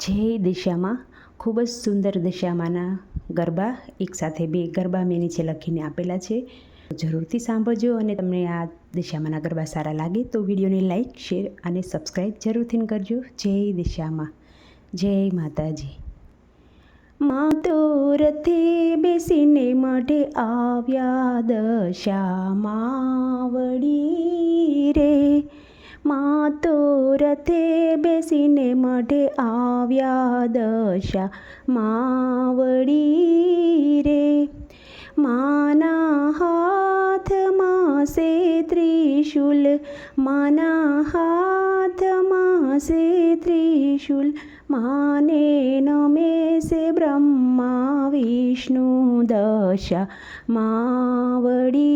જે દિશામાં, ખૂબ જ સુંદર દિશામાંના ગરબા એકસાથે બે ગરબા મેં નીચે લખીને આપેલા છે. જરૂરથી સાંભળજો અને તમને આ દિશામાંના ગરબા સારા લાગે તો વિડીયોને લાઇક શેર અને સબસ્ક્રાઈબ જરૂરથી કરજો. જય દિશામાં. જય માતાજી. માં રથે બેસીને મઢે આવ્યા દશામાં વળી રે. માં તો રથે બેસીને મઢે આવ્યા દશા માવડી રે માના હાથમાં સે ત્રિશુલ માના હાથમાં સે ત્રિશુલ માને નમે સે બ્રહ્મા વિષ્ણુ દશા માવડી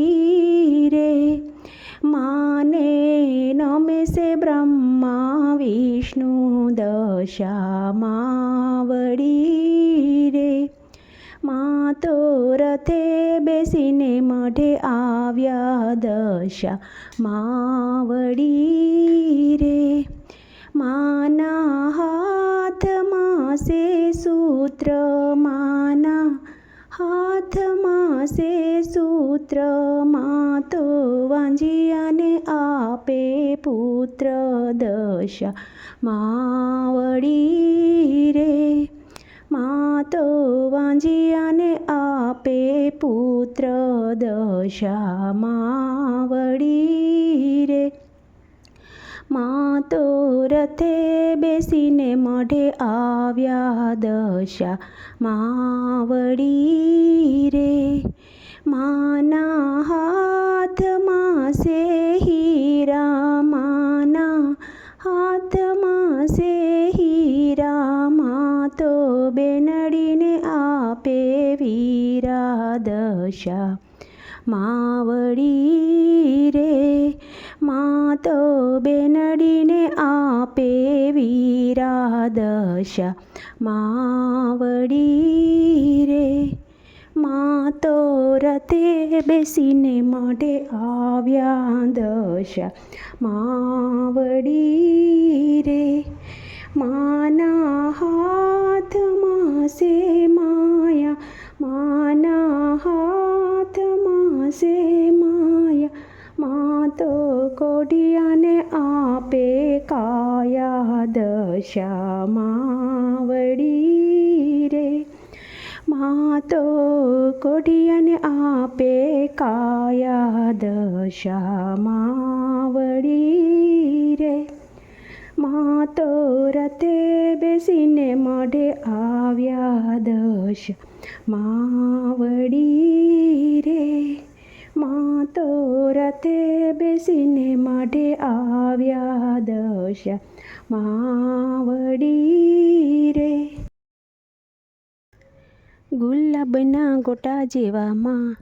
દશા માવડી રે મા તો રથે બેસીને મઢે આવ્યા દશા માવડી રે માના હાથમાં સે સૂત્ર માના હાથમાં સે સૂત્રમાં તો વાંજિયાને આપે પુત્ર દશા. માવડી રે માં તો વાંજિયાને આપે પુત્ર દશા. માવડી રે માં તો રથે બેસીને મઢે આવ્યા દશા. માવડી રે માના હાથમાં સે હીરા માના હાથમાં સે હીરા મા તો બેનડીને આપે વીરા દશા માવડી રે મા તો બેનડીને આપે વીરા દશા માવડી રે માં તો રતે બેસીને માટે આવ્યા દશા. માવડી રે, માના હાથમાં સે માયા, માના હાથમાં સે માયા. માં તો કોડિયાને આપે કાયા દશા. માવડી રે, માં તો કોઢિયાને આપે કાયા દશા માવડી રે મા તો રતે બેસીને મોઢે આવ્યા દશ માવડી રે મા તો રતે બેસીને મોઢે આવ્યા દશ માવડી ગુલાબના ગોટા જેવામાં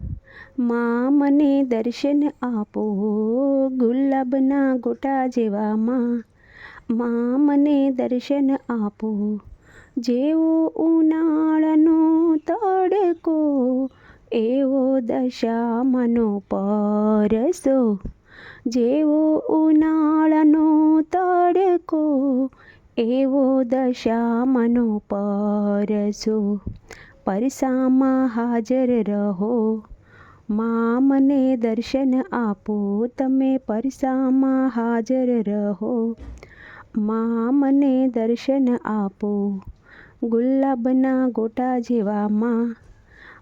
માં મને દર્શન આપો. ગુલાબના ગોટા જેવામાં માં મને દર્શન આપો. જેવો ઉનાળાનો તડકો, એવો દશામાંનો પરસો. જેવો ઉનાળાનો તડકો, એવો દશામાંનો પરસો. પરસામાં હાજર રહો. માં મને દર્શન આપો, તમે પરસામાં હાજર રહો. માં મને દર્શન આપો, ગુલાબના ગોટા જેવામાં.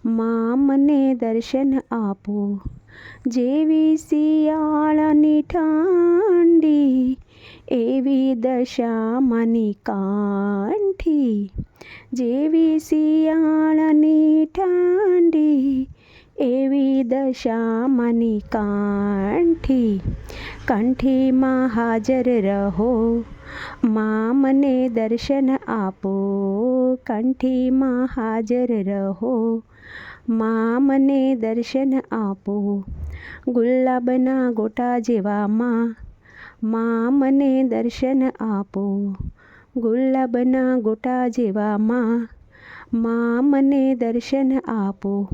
માં મને દર્શન આપો, જેવી શિયાળાની ઠંડી એવી દશા માની કાંઠી, જેવી શિયાળાની ઠંડી, એવી દશા માની કાંઠી. કંઠીમાં હાજર રહો માં મને દર્શન આપો. કંઠીમાં હાજર રહો માં મને દર્શન આપો. ગુલાબના ગોટા જેવામાં માં મને દર્શન આપો. ગુલાબના ગોટા જેવામાં માં મને દર્શન આપો.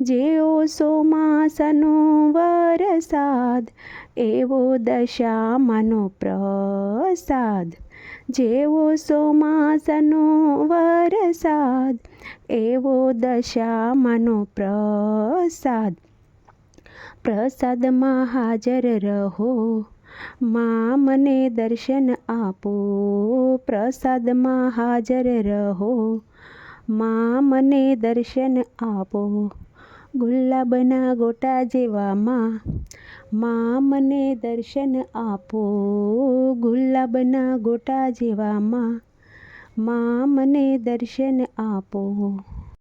જેઓ સોમાસનો વરસાદ, એવો દશામાંનો પ્રસાદ. જેવો સોમાસનો વરસાદ, એવો દશામાનો પ્રસાદ. પ્રસાદમાં હાજર રહો. માં મને દર્શન આપો, પ્રસાદમાં હાજર રહો. માં મને દર્શન આપો, ગુલાબના ગોટા જેવામાં માં. મને દર્શન આપો, ગુલાબના ગોટા જેવામાં માં મને દર્શન આપો